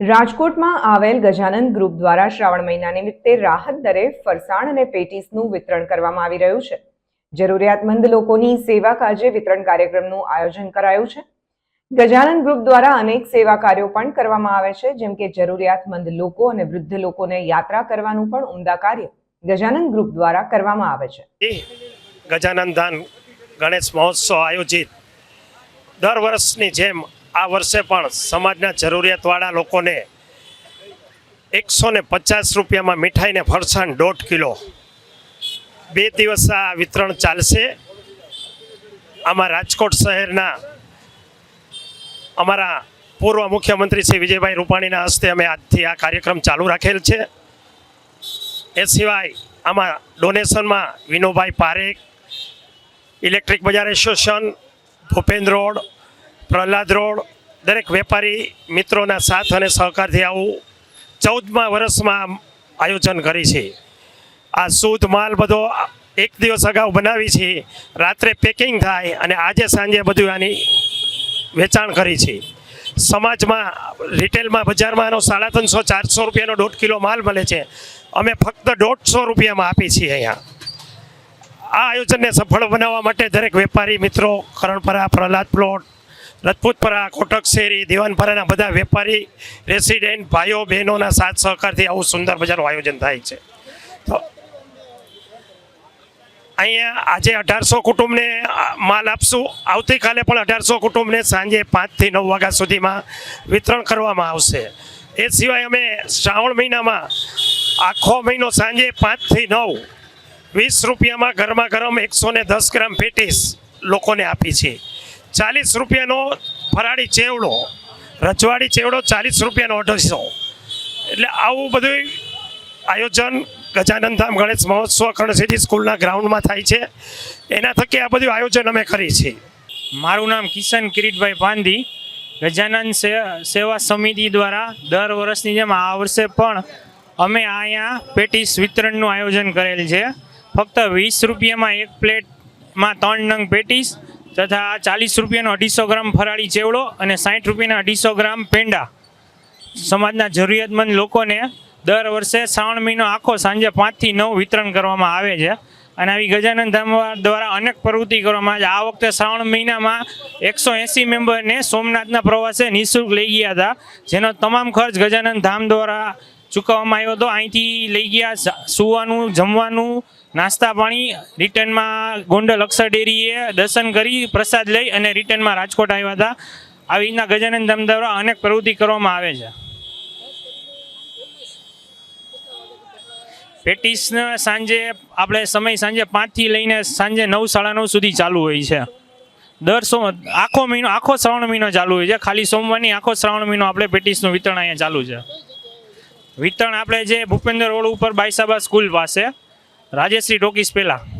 રાજકોટમાં આવેલ ગજાનંદ ગ્રુપ દ્વારા શ્રાવણ મહિના નિમિત્તે રાહત દરે ફરસાણ અને પેટીસનું વિતરણ કરવામાં આવી રહ્યું છે. જરૂરિયાતમંદ લોકોની સેવા કાજે વિતરણ કાર્યક્રમનું આયોજન કરાયું છે. ગજાનંદ ગ્રુપ દ્વારા અનેક સેવા કાર્યો પણ કરવામાં આવે છે, જેમ કે જરૂરિયાતમંદ લોકો અને વૃદ્ધ લોકોને યાત્રા કરવાનું પણ ઉમદા કાર્ય ગજાનંદ ગ્રુપ દ્વારા કરવામાં આવે છે. ગજાનંદ ધાન ગણેશ મહોત્સવ આયોજિત દર વર્ષની જેમ આ વર્ષે પણ સમાજના જરૂરિયાતવાળા લોકોને એકસો ને પચાસ રૂપિયામાં મીઠાઈને ફરસાણ દોઢ કિલો. બે દિવસ આ વિતરણ ચાલશે. આમાં રાજકોટ શહેરના અમારા પૂર્વ મુખ્યમંત્રી શ્રી વિજયભાઈ રૂપાણીના હસ્તે અમે આજથી આ કાર્યક્રમ ચાલુ રાખેલ છે. એ સિવાય આમાં ડોનેશનમાં Vinobhai Parekh, electric Bazar association, Bhupendra road Prahlad road, દરેક વેપારી મિત્રોના સાથ અને સહકારથી આવું ચૌદમા વર્ષમાં આયોજન કરી છે. આ શુદ્ધ માલ બધો એક દિવસ અગાઉ બનાવી છે. રાત્રે પેકિંગ થાય અને આજે સાંજે બધું આની વેચાણ કરી છે. સમાજમાં રિટેલમાં બજારમાં એનો સાડા ત્રણસો, ચારસો રૂપિયાનો દોઢ કિલો માલ મળે છે. અમે ફક્ત દોઢસો રૂપિયામાં આપી છીએ અહીંયા. આ આયોજનને સફળ બનાવવા માટે દરેક વેપારી મિત્રો કરણપરા પ્રહલાદ પ્લોટ રજપૂતપરા કોટક, શેરી દિવાનપરાના બધા વેપારી, રેસિડેન્ટ, ભાઈઓ, બહેનોના સાથ સહકારથી આવું સુંદર બજારનું આયોજન થાય છે. તો અહીંયા આજે અઢારસો કુટુંબને માલ આપશું. આવતીકાલે પણ અઢારસો કુટુંબને સાંજે પાંચથી નવ વાગ્યા સુધીમાં વિતરણ કરવામાં આવશે. એ સિવાય અમે શ્રાવણ મહિનામાં, આખો મહિનો સાંજે પાંચથી નવ, વીસ રૂપિયામાં ગરમા ગરમ એકસો દસ ગ્રામ પેટીસ લોકોને આપી છે ચાલીસ રૂપિયાનો ફરાળી ચેવડો, રજવાડી ચેવડો ચાલીસ રૂપિયાનો અઢીસો. એટલે આવું બધું આયોજન ગજાનંદ ધામ ગણેશ મહોત્સવ કર્ણસિટી સ્કૂલના ગ્રાઉન્ડમાં થાય છે. એના થકી આ બધું આયોજન અમે કરી છે. મારું નામ કિશન કિરીટભાઈ પાંધી ગજાનંદ સેવા સમિતિ દ્વારા દર વર્ષની જેમ આ વર્ષે પણ અમે અહીંયા પેટીસ વિતરણનું આયોજન કરેલ છે. ફક્ત વીસ રૂપિયામાં એક પ્લેટમાં ત્રણ નંગ પેટીસ તથા ચાલીસ રૂપિયાનો અઢીસો ગ્રામ ફરાળી ચેવડો અને સાઠ રૂપિયાના અઢીસો ગ્રામ પેંડા. સમાજના જરૂરિયાતમંદ લોકોને દર વર્ષે શ્રાવણ મહિનો આખો સાંજે પાંચથી નવ વિતરણ કરવામાં આવે છે. અને આવી ગજાનંદ ધામ દ્વારા અનેક પ્રવૃત્તિ કરવામાં આવે આ વખતે શ્રાવણ મહિનામાં એકસો એંસી મેમ્બરને સોમનાથના પ્રવાસે નિઃશુલ્ક લઈ ગયા હતા. જેનો તમામ ખર્ચ ગજાનંદ ધામ દ્વારા ચૂકવવામાં આવ્યો હતો. અહીંથી લઈ ગયા સુવાનું, જમવાનું નાસ્તા પાણી, રિટર્નમાં ગોંડલ અક્ષર ડેરીએ દર્શન કરી, પ્રસાદ લઈ અને રિટર્નમાં રાજકોટ આવ્યા હતા. આવી રીતના ગજાનંદ ધામ દ્વારા અનેક પ્રવૃત્તિ કરવામાં આવે છે. પેટીસના સાંજે, આપણે સમય સાંજે પાંચથી લઈને સાંજે નવ, સાડા નવ સુધી ચાલુ હોય છે. દર સો આખો મહિનો, આખો શ્રાવણ મહિનો ચાલુ હોય છે. ખાલી સોમવારની આખો શ્રાવણ મહિનો આપણે પેટીસનું વિતરણ અહીંયા ચાલુ છે. વિતરણ આપણે જે ભૂપેન્દ્ર રોડ ઉપર બાઈસાબા સ્કૂલ પાસે રાજેશ્રી ટોકીસ પહેલાં.